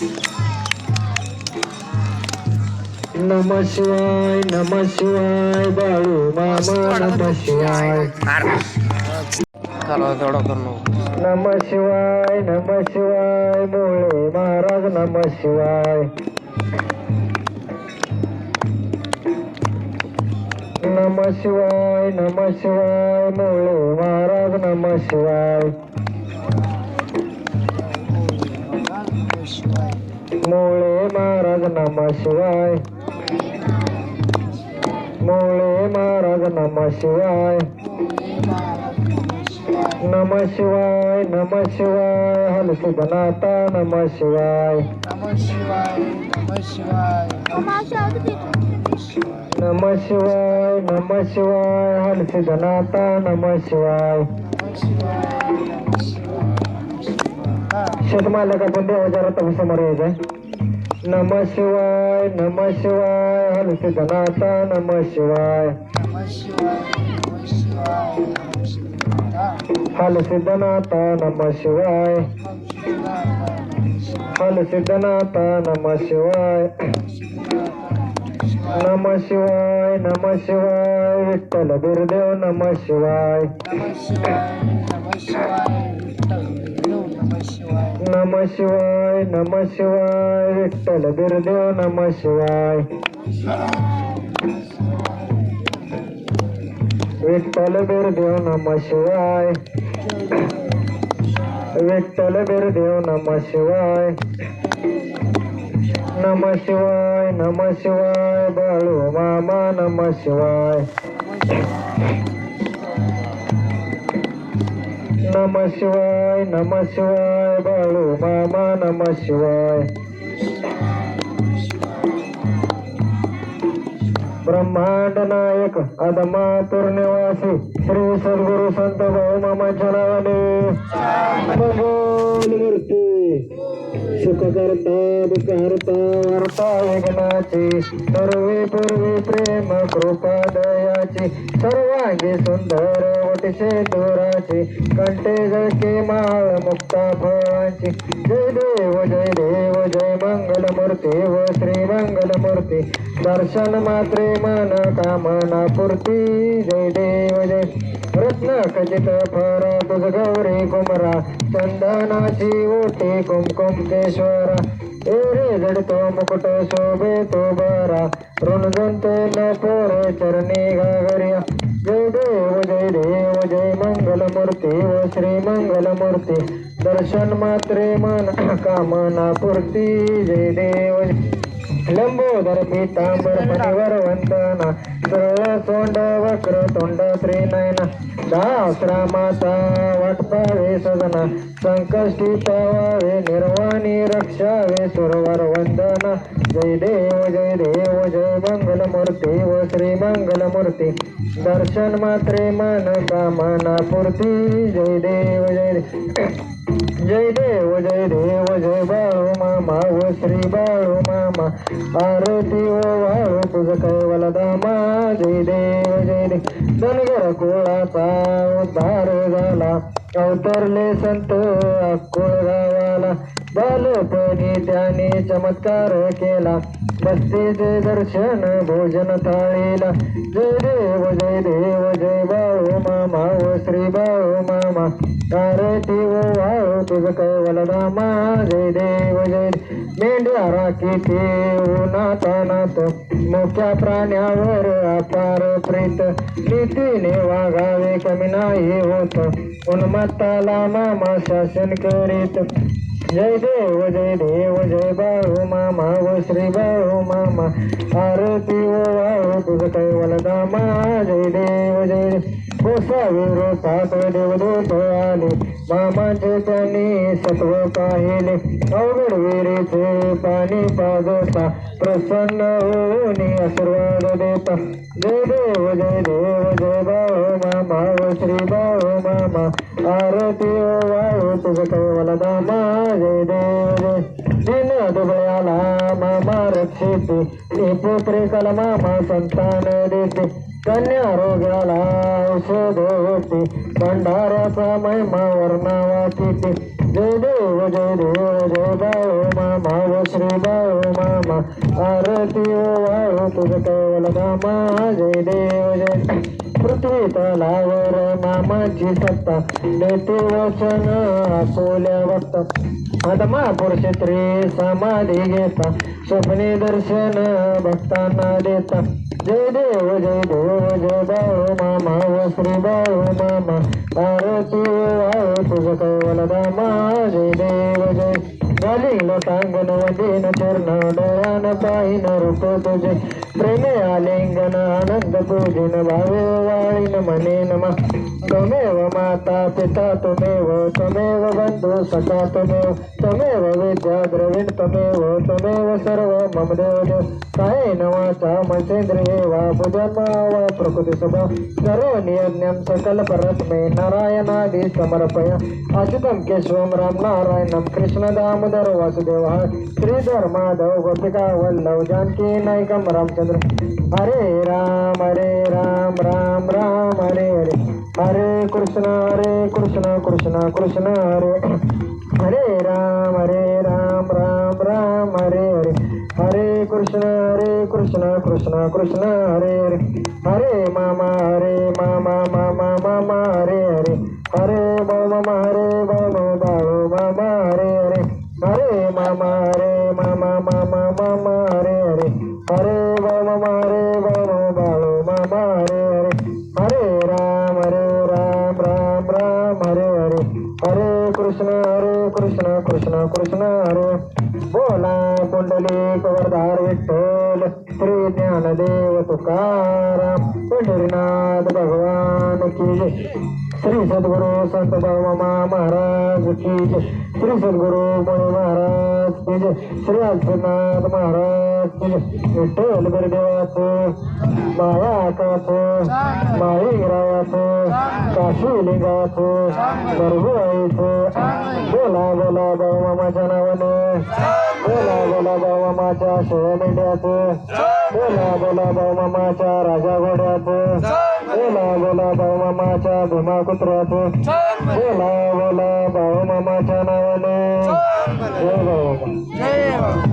नम शिवाय नम शिवाय बाळू मामा नम शिवाय. नम शिवाय नम शिवाय मोळे महाराज नम शिवाय. नम शिवाय नम शिवाय मोळे महाराज नम शिवाय. नम शिवाय। मोळे महाराज नम शिवाय। नम शिवाय नम शिवाय। हलसिद्धनाथा नम शिवाय। नम शिवाय नम शिवाय। हलसिद्धनाथा नम शिवाय। शेतमालक आपण देवाच्या रथासमोर यायचंय नम शिवाय नम शिवाय हलसिद्धनाथा नम शिवाय हलसिद्धनाथा नम शिवाय हलसिद्धनाथा नम शिवाय नम शिवाय नम शिवाय विठ्ठल बिरदेव नम शिवाय नम शिवाय नम शिवाय विठ्ठल बिरदेव नम शिवाय. विठ्ठल बिरदेव नम शिवाय. विठ्ठल बिरदेव नम शिवाय. नम शिवाय नम शिवाय बाळू मामा नम शिवाय. नम शिवाय नम शिवाय. बाळू मामा नम शिवाय. ब्रह्मांड नायक अदमातुर निवासी श्री सद्गुरु संत भाऊ मामाच्या नावाने. वार्ता विघ्नाची सर्वे पूर्वी प्रेम कृपा दयाची सर्वांगी सुंदर वटिशे दुराची कंटे जळके माळ मुक्ता फळांची. जय देव जय देव जय मंगल मूर्ती व श्री मंगल मूर्ती दर्शन मात्रे मन कामना पूर्ती. जय देव जय. रत्न खचित फर तुझ गौरी कुमरा. चंदनाची ओटी कुमकुम केश्वरा एरे जडतो मुकुट शोभे तो बरा. ऋणजंते न पोरे चरणी घागरिया मूर्ती व श्री मंगल मूर्ती दर्शन मात्रे मन कामना पूर्ती जय देव लंबोदर पीतांबर फणीवर वंदना सरळ सोंड वक्र तोंड श्रीनयना सहस्रा माता वाटपावे सदना संकष्टी पावावे निर्वाणी रक्षावे सुरवर वंदना. जय देव जय देव जय मंगल मूर्ती व श्री मंगल मूर्ती दर्शन मात्रे मन कामना पूर्ती. जय देव जय देव. जय देव जय देव जय बाळू मामा व श्री बाळू मामा. आरती ओ वाळू तुझ कैवल दामा जय देव जय देव धनगर कुळाचा उद्धार झाला. अवतरले संत अक्कोळ गावाला. बालपणी त्याने चमत्कार केला. बस्तीचे दर्शन भोजन थाळीला. जय देव जय देव जय बाळू मामा व श्री बाळू मामा. आरती व वाळू तुझ कैवल जय देव जय मेंढ्या राखी नाता नात मोठ्या प्राण्यावर अपार प्रीत नीतीने वागावे कमी नाही होत. उन्मत्ताला मामा शासन करीत. जय देव जय देव जय बाळू मामा व श्री बाळू मामा. आरती ओ वाळू तुझ कैवल दामा जय देव जय देव गोसावी देवदूत आले. मामांचे त्यांनी सत्व पाहिले. अवघड विहिरीचे पाणी पाजता प्रसन्न होऊन आशीर्वाद देता. जय देव जय देव जय बाळू मामा श्री बाळू मामा. आरती हो, ओ वाळू तुझ कैवल दामा. जय देव जय. दिन दुबळ्याला मामा रक्षिते. ते पुत्रे कल मामा संतान देते. कन्या रोगाला औषध होते भंडाराचा महिमा वर्णा वाचिते जय देव जय देव जय बाळू मामा व श्री बाळू मामा. आरती हो, ओ वाळू तुझ कवल मामा. जय देव जय पृथ्वी तलावर मामाची सत्ता. देते वचन आपोल्या बघता आता पुरुष श्री समाधी घेता. स्वप्ने दर्शन भक्तांना देता. जय देव जय देव जय बाळू मामा व श्री बाळू मामा आरती वाळू तुझ कैवल धामा जय देव जय गालिंग सांगन वदीन चरण डोळ्यान पाहिन रूप तुझे प्रेमे आलिंगन आनंद पूजन भावे वाळीन मने नमा त्वमेव माता पिता त्वमेव त्वमेव बंधू सखा त्वमेव त्वमेव विद्या द्रविण त्वमेव सर्व मम देव। कायेन वाचा मनसेंद्रिये वा बुधर्मा वा प्रकृती सभा। करोमि यज्ञं सकल परस्मै नारायणादि समर्पय। अच्युतं केशवं राम नारायणं कृष्ण दामोदर वासुदेवः। श्रीधर माधव गोपिका वल्लभ जानकी नायकं रामचंद्र। हरे राम हरे राम राम राम, हरे हरे। हरे कृष्ण हरे कृष्ण कृष्ण कृष्ण हरे हरे राम हरे राम राम राम हरे हरे हरे कृष्ण हरे कृष्ण कृष्ण कृष्ण हरे हरे हरे मामा हरे मामा मामा मामा हरे हरे हरे बो मामा कृष्ण हरे कृष्ण कृष्ण कृष्ण हरे बोला कुंडली कवरदार विठ्ठल श्री ज्ञानदेव तुकाराम पंढरीनाथ भगवान की जय श्री सद्गुरु संत बाबा महाराज की जय. श्री सद्गुरु मणि महाराज की जय. श्री अक्षरनाथ महाराज की जय. विठ्ठल बिरदेवाचं मायाकाचं माळीरायाचं काशीलिंगाचं बरगुळाईचं बोला बोला बाबा माझ्या नावाने. बोला बोला बाबा माझ्या शेळ्या मेंढ्याचं बोला बोला बाबा माझ्या राजा घोड्याचं बोला बोला भाऊ मामाच्या भीमा कुत्र्याचं बोला बोला भाऊ मामाच्या नावाने. जय भाऊ.